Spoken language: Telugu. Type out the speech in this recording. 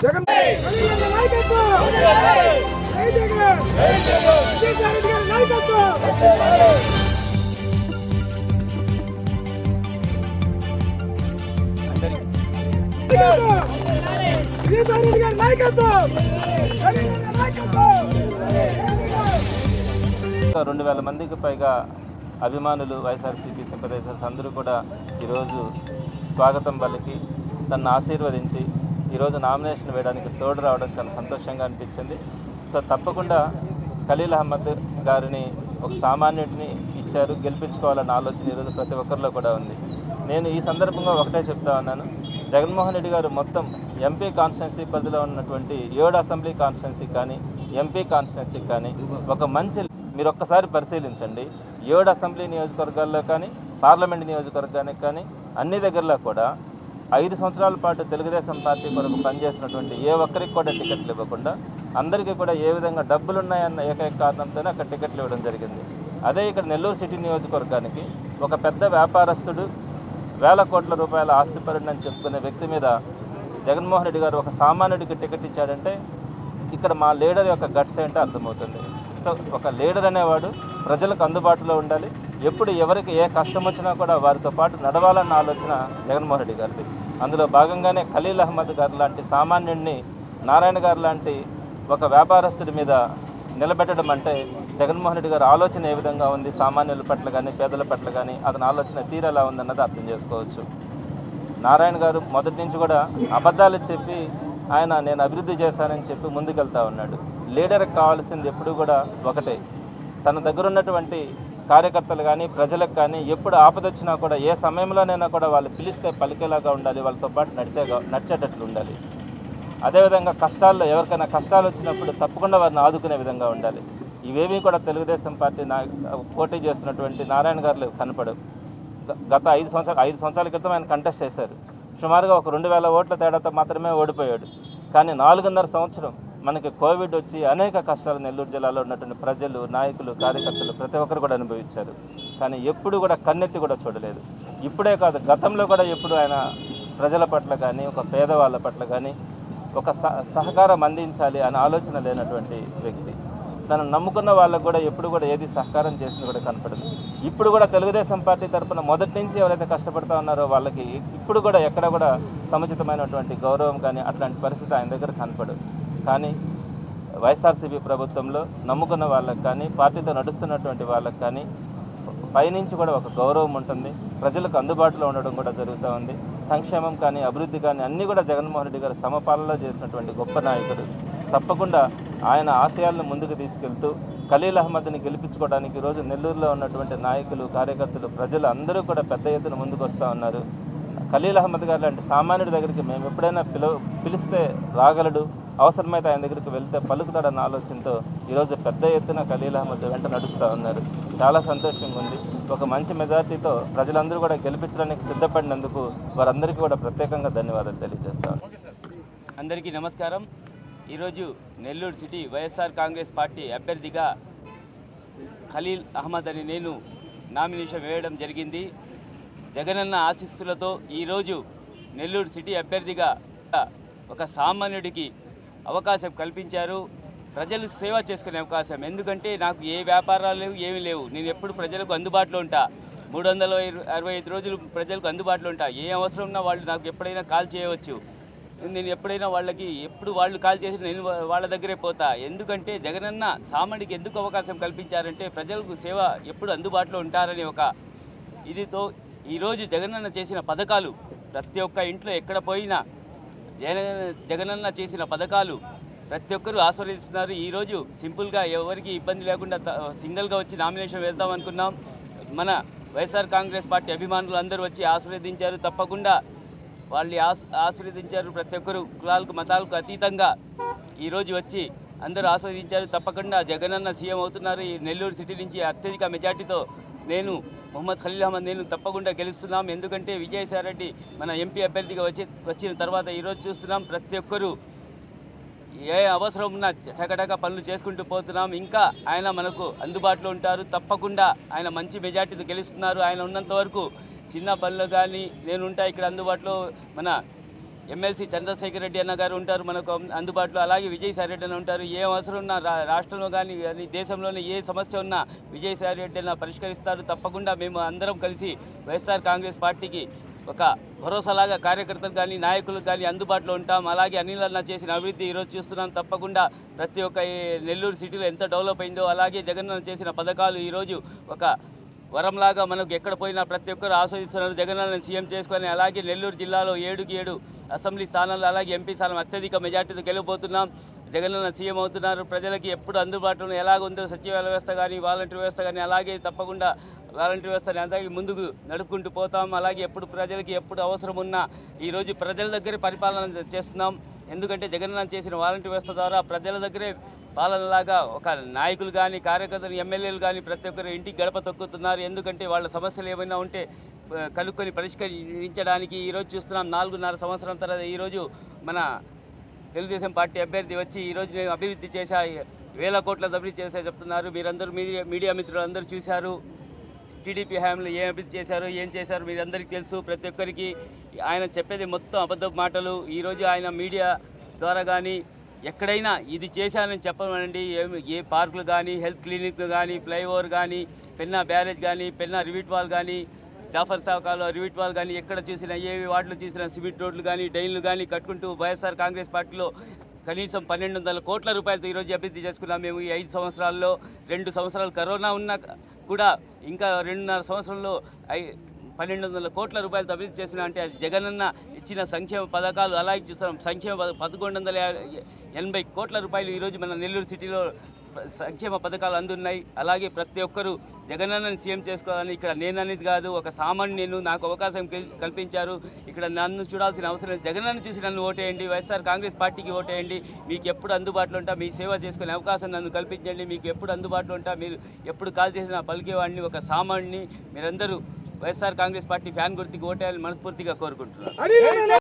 జగన్ రెండు వేల మందికి పైగా అభిమానులు వైఎస్ఆర్సీపీ సింపదైజర్స్ అందరూ కూడా ఈరోజు స్వాగతం వాళ్ళకి నన్ను ఆశీర్వదించి ఈరోజు నామినేషన్ వేయడానికి తోడు రావడం చాలా సంతోషంగా అనిపించింది. సో తప్పకుండా ఖలీల్ అహ్మద్ గారిని ఒక సామాన్యుడిని ఇచ్చారు గెలిపించుకోవాలన్న ఆలోచన ఈరోజు ప్రతి ఒక్కరిలో కూడా ఉంది. నేను ఈ సందర్భంగా ఒకటే చెప్తా ఉన్నాను. జగన్మోహన్ రెడ్డి గారు మొత్తం ఎంపీ కాన్స్టిట్యున్సీ పరిధిలో ఉన్నటువంటి ఏడు అసెంబ్లీ కాన్స్టిట్యున్సీ కానీ ఎంపీ కాన్స్టిట్యున్సీ కానీ ఒక మంచి మీరు ఒక్కసారి పరిశీలించండి. ఏడు అసెంబ్లీ నియోజకవర్గాల్లో కానీ పార్లమెంట్ నియోజకవర్గానికి కానీ అన్ని దగ్గరలో కూడా ఐదు సంవత్సరాల పాటు తెలుగుదేశం పార్టీ కొరకు పనిచేసినటువంటి ఏ ఒక్కరికి కూడా టికెట్లు ఇవ్వకుండా అందరికీ కూడా ఏ విధంగా డబ్బులు ఉన్నాయన్న ఏకైక కారణంతోనే అక్కడ టికెట్లు ఇవ్వడం జరిగింది. అదే ఇక్కడ నెల్లూరు సిటీ నియోజకవర్గానికి ఒక పెద్ద వ్యాపారస్తుడు వేల కోట్ల రూపాయల ఆస్తిపరుడు చెప్పుకునే వ్యక్తి మీద జగన్మోహన్ రెడ్డి గారు ఒక సామాన్యుడికి టికెట్ ఇచ్చాడంటే ఇక్కడ మా లీడర్ యొక్క గట్స్ ఏంటో అర్థమవుతుంది. సో ఒక లీడర్ అనేవాడు ప్రజలకు అందుబాటులో ఉండాలి ఎప్పుడు ఎవరికి ఏ కష్టం వచ్చినా కూడా వారితో పాటు నడవాలన్న ఆలోచన జగన్మోహన్ రెడ్డి గారిది. అందులో భాగంగానే ఖలీల్ అహ్మద్ గారు లాంటి సామాన్యుడిని నారాయణ గారు లాంటి ఒక వ్యాపారస్తుడి మీద నిలబెట్టడం అంటే జగన్మోహన్ రెడ్డి గారి ఆలోచన ఏ విధంగా ఉంది? సామాన్యుల పట్ల కానీ పేదల పట్ల కానీ అతని ఆలోచన తీరెలా ఉందన్నది అర్థం చేసుకోవచ్చు. నారాయణ గారు మొదటి నుంచి కూడా అబద్ధాలు చెప్పి ఆయన నేను అభివృద్ధి చేశానని చెప్పి ముందుకెళ్తా ఉన్నాడు. లీడర్కి కావాల్సింది ఎప్పుడు కూడా ఒకటే. తన దగ్గర ఉన్నటువంటి కార్యకర్తలు కానీ ప్రజలకు కానీ ఎప్పుడు ఆపదొచ్చినా కూడా ఏ సమయంలోనైనా కూడా వాళ్ళు పిలిస్తే పలికేలాగా ఉండాలి వాళ్ళతో పాటు నడిచేగా నడిచేటట్లు ఉండాలి. అదేవిధంగా కష్టాల్లో ఎవరికైనా కష్టాలు వచ్చినప్పుడు తప్పకుండా వారిని ఆదుకునే విధంగా ఉండాలి. ఇవేమీ కూడా తెలుగుదేశం పార్టీ నా పోటీ చేస్తున్నటువంటి నారాయణ గారు కనపడవు. గత ఐదు సంవత్సరాలు ఐదు సంవత్సరాల క్రితం ఆయన కంటెస్ట్ చేశారు. సుమారుగా ఒక రెండు వేల ఓట్ల తేడాతో మాత్రమే ఓడిపోయాడు. కానీ నాలుగున్నర సంవత్సరం మనకి కోవిడ్ వచ్చి అనేక కష్టాలు నెల్లూరు జిల్లాలో ఉన్నటువంటి ప్రజలు నాయకులు కార్యకర్తలు ప్రతి ఒక్కరు కూడా అనుభవించారు. కానీ ఎప్పుడు కూడా కన్నెత్తి కూడా చూడలేదు. ఇప్పుడే కాదు గతంలో కూడా ఎప్పుడు ఆయన ప్రజల పట్ల కానీ ఒక పేదవాళ్ళ పట్ల కానీ ఒక సహ సహకారం అందించాలి అనే ఆలోచన లేనటువంటి వ్యక్తి. తను నమ్ముకున్న వాళ్ళకు కూడా ఎప్పుడు కూడా ఏది సహకారం చేసింది కూడా కనపడదు. ఇప్పుడు కూడా తెలుగుదేశం పార్టీ తరఫున మొదటి నుంచి ఎవరైతే కష్టపడుతూ ఉన్నారో వాళ్ళకి ఇప్పుడు కూడా ఎక్కడ కూడా సముచితమైనటువంటి గౌరవం కానీ అట్లాంటి పరిస్థితి ఆయన దగ్గర కనపడదు. కానీ వైఎస్ఆర్సీపీ ప్రభుత్వంలో నమ్ముకున్న వాళ్ళకి కానీ పార్టీతో నడుస్తున్నటువంటి వాళ్ళకి కానీ పైనుంచి కూడా ఒక గౌరవం ఉంటుంది. ప్రజలకు అందుబాటులో ఉండడం కూడా జరుగుతూ ఉంది. సంక్షేమం కానీ అభివృద్ధి కానీ అన్నీ కూడా జగన్మోహన్ రెడ్డి గారు సమపాలలో చేసినటువంటి గొప్ప నాయకుడు. తప్పకుండా ఆయన ఆశయాలను ముందుకు తీసుకెళ్తూ ఖలీల్ అహ్మద్ని గెలిపించుకోవడానికి ఈరోజు నెల్లూరులో ఉన్నటువంటి నాయకులు కార్యకర్తలు ప్రజలు అందరూ కూడా పెద్ద ఎత్తున ముందుకు వస్తూ ఉన్నారు. ఖలీల్ అహ్మద్ గారు లాంటి సామాన్యుడి దగ్గరికి మేము ఎప్పుడైనా పిలు పిలిస్తే రాగలడు? అవసరమైతే ఆయన దగ్గరికి వెళ్తే పలుకుతాడన్న ఆలోచనతో ఈరోజు పెద్ద ఎత్తున ఖలీల్ అహ్మద్ వెంట నడుస్తూ ఉన్నారు. చాలా సంతోషంగా ఉంది. ఒక మంచి మెజార్టీతో ప్రజలందరూ కూడా గెలిపించడానికి సిద్ధపడినందుకు వారందరికీ కూడా ప్రత్యేకంగా ధన్యవాదాలు తెలియజేస్తాను అందరికీ నమస్కారం. ఈరోజు నెల్లూరు సిటీ వైఎస్ఆర్ కాంగ్రెస్ పార్టీ అభ్యర్థిగా ఖలీల్ అహ్మద్ అని నేను నామినేషన్ వేయడం జరిగింది. జగనన్న ఆశీస్సులతో ఈరోజు నెల్లూరు సిటీ అభ్యర్థిగా ఒక సామాన్యుడికి అవకాశం కల్పించారు. ప్రజలు సేవ చేసుకునే అవకాశం. ఎందుకంటే నాకు ఏ వ్యాపారాలు లేవు ఏమీ లేవు. నేను ఎప్పుడు ప్రజలకు అందుబాటులో ఉంటా. మూడు వందల అరవై ఐదు రోజులు ప్రజలకు అందుబాటులో ఉంటా. ఏ అవసరం ఉన్నా వాళ్ళు నాకు ఎప్పుడైనా కాల్ చేయవచ్చు. నేను ఎప్పుడైనా వాళ్ళకి ఎప్పుడు వాళ్ళు కాల్ చేసి నేను వాళ్ళ దగ్గరే పోతా. ఎందుకంటే జగనన్న సామాన్యుడికి ఎందుకు అవకాశం కల్పించారంటే ప్రజలకు సేవ ఎప్పుడు అందుబాటులో ఉంటారని ఒక ఇదితో ఈరోజు జగనన్న చేసిన పథకాలు ప్రతి ఒక్క ఇంట్లో ఎక్కడ పోయినా జగన జగనన్న చేసిన పథకాలు ప్రతి ఒక్కరూ ఆస్వాదిస్తున్నారు ఈరోజు సింపుల్గా ఎవరికి ఇబ్బంది లేకుండా త- సింగిల్గా వచ్చి నామినేషన్ వేద్దాం అనుకున్నాం. మన వైఎస్ఆర్ కాంగ్రెస్ పార్టీ అభిమానులు అందరూ వచ్చి ఆశీర్వదించారు. తప్పకుండా వాళ్ళు ఆస్ ఆశీర్వదించారు ప్రతి ఒక్కరు. కులాలకు మతాలకు అతీతంగా ఈరోజు వచ్చి అందరూ ఆస్వాదించారు తప్పకుండా జగనన్న సీఎం అవుతున్నారు. ఈ నెల్లూరు సిటీ నుంచి అత్యధిక మెజార్టీతో నేను మొహమ్మద్ ఖలీల్ అహ్మద్ నేను తప్పకుండా గెలుస్తున్నాం. ఎందుకంటే విజయసాయిరెడ్డి మన ఎంపీ అభ్యర్థిగా వచ్చి వచ్చిన తర్వాత ఈరోజు చూస్తున్నాం ప్రతి ఒక్కరూ ఏ అవసరం ఉన్నా టకటక పనులు చేసుకుంటూ పోతున్నాం. ఇంకా ఆయన మనకు అందుబాటులో ఉంటారు. తప్పకుండా ఆయన మంచి మెజార్టీతో గెలుస్తున్నారు. ఆయన ఉన్నంత వరకు చిన్న పనులు కానీ నేనుంటా ఇక్కడ అందుబాటులో మన ఎమ్మెల్సీ చంద్రశేఖర్ రెడ్డి అన్న గారు ఉంటారు మనకు అందుబాటులో. అలాగే విజయసాయి రెడ్డి అన్న ఉంటారు. ఏ అవసరం ఉన్నా రా- రాష్ట్రంలో కానీ కానీ దేశంలోనే ఏ సమస్య ఉన్నా విజయసాయి రెడ్డి అన్న పరిష్కరిస్తారు. తప్పకుండా మేము అందరం కలిసి వైఎస్ఆర్ కాంగ్రెస్ పార్టీకి ఒక భరోసాలాగా కార్యకర్తలు కానీ నాయకులు కానీ అందుబాటులో ఉంటాం. అలాగే అనిల్ అన్న చేసిన అభివృద్ధి ఈరోజు చూస్తున్నాం. తప్పకుండా ప్రతి ఒక్క నెల్లూరు సిటీలో ఎంత డెవలప్ అయిందో అలాగే జగన్ చేసిన పథకాలు ఈరోజు ఒక వరంలాగా మనకు ఎక్కడ పోయినా ప్రతి ఒక్కరు ఆస్వాదిస్తున్నారు జగనన్న సీఎం చేసుకొని అలాగే నెల్లూరు జిల్లాలో ఏడుకి ఏడు అసెంబ్లీ స్థానాలు అలాగే ఎంపీ స్థానం అత్యధిక మెజార్టీతో గెలిపోతున్నాం జగనన్న సీఎం అవుతున్నారు. ప్రజలకి ఎప్పుడు అందుబాటులో ఎలాగ ఉందో సచివాలయ వ్యవస్థ కానీ వాలంటీర్ వ్యవస్థ కానీ అలాగే తప్పకుండా వాలంటీర్ వ్యవస్థని అలాగే ముందుకు నడుపుకుంటూ పోతాం. అలాగే ఎప్పుడు ప్రజలకి ఎప్పుడు అవసరం ఉన్నా ఈరోజు ప్రజల దగ్గర పరిపాలన చేస్తున్నాం. ఎందుకంటే జగనన్న చేసిన వాలంటీర్ వ్యవస్థ ద్వారా ప్రజల దగ్గరే పాలనలాగా ఒక నాయకులు కానీ కార్యకర్తలు ఎమ్మెల్యేలు కానీ ప్రతి ఒక్కరు ఇంటికి గడప తొక్కుతున్నారు. ఎందుకంటే వాళ్ళ సమస్యలు ఏమైనా ఉంటే కనుక్కొని పరిష్కరించడానికి ఈరోజు చూస్తున్నాం. నాలుగున్నర సంవత్సరం తర్వాత ఈరోజు మన తెలుగుదేశం పార్టీ అభ్యర్థి వచ్చి ఈరోజు మేము అభివృద్ధి చేశా వేల కోట్ల అభివృద్ధి చేశా చెప్తున్నారు. మీరందరూ మీడియా మీడియా మిత్రులు అందరూ చూశారు. టీడీపీ హయాంలో ఏం అభివృద్ధి చేశారు ఏం చేశారు మీరందరికీ తెలుసు. ప్రతి ఒక్కరికి ఆయన చెప్పేది మొత్తం అబద్ధ మాటలు. ఈరోజు ఆయన మీడియా ద్వారా కానీ ఎక్కడైనా ఇది చేశానని చెప్పమనండి. ఏ ఏ పార్కులు కానీ హెల్త్ క్లినిక్ కానీ ఫ్లైఓవర్ కానీ పెన్నా బ్యారేజ్ కానీ పెన్నా రివిట్ వాల్ కానీ జాఫర్ సాకాలో రివిట్ వాల్ కానీ ఎక్కడ చూసినా ఏవి వాటిలో చూసినా సిమెంట్ రోడ్లు కానీ డైన్లు కానీ కట్టుకుంటూ వైఎస్ఆర్ కాంగ్రెస్ పార్టీలో కనీసం పన్నెండు వందల కోట్ల రూపాయలతో ఈరోజు అభివృద్ధి చేసుకున్నాం మేము. ఈ ఐదు సంవత్సరాల్లో రెండు సంవత్సరాలు కరోనా ఉన్నా కూడా ఇంకా రెండున్నర సంవత్సరంలో ఐ పన్నెండు వందల కోట్ల రూపాయలు అభివృద్ధి చేసిన అంటే అది జగనన్న ఇచ్చిన సంక్షేమ పథకాలు అలా ఇచ్చిస్తున్నాం సంక్షేమ పథ- పదకొండు వందల ఎనభై కోట్ల రూపాయలు ఈరోజు మన నెల్లూరు సిటీలో సంక్షేమ పథకాలు అందున్నాయి. అలాగే ప్రతి ఒక్కరూ జగనన్నని సీఎం చేసుకోవాలని ఇక్కడ నేననేది కాదు ఒక సామాన్య నేను నాకు అవకాశం కల్- కల్పించారు. ఇక్కడ నన్ను చూడాల్సిన అవసరం లేదు. జగనన్న చూసి నన్ను ఓటేయండి వైఎస్ఆర్ కాంగ్రెస్ పార్టీకి ఓటేయండి. మీకు ఎప్పుడు అందుబాటులో ఉంటా మీ సేవ చేసుకునే అవకాశం నన్ను కల్పించండి. మీకు ఎప్పుడు అందుబాటులో ఉంటా మీరు ఎప్పుడు కాల్ చేసిన పలికేవాడిని ఒక సామాన్యుని. మీరందరూ వైఎస్ఆర్ కాంగ్రెస్ పార్టీ ఫ్యాన్ గుర్తికి ఓటేయాలని మనస్ఫూర్తిగా కోరుకుంటున్నాను.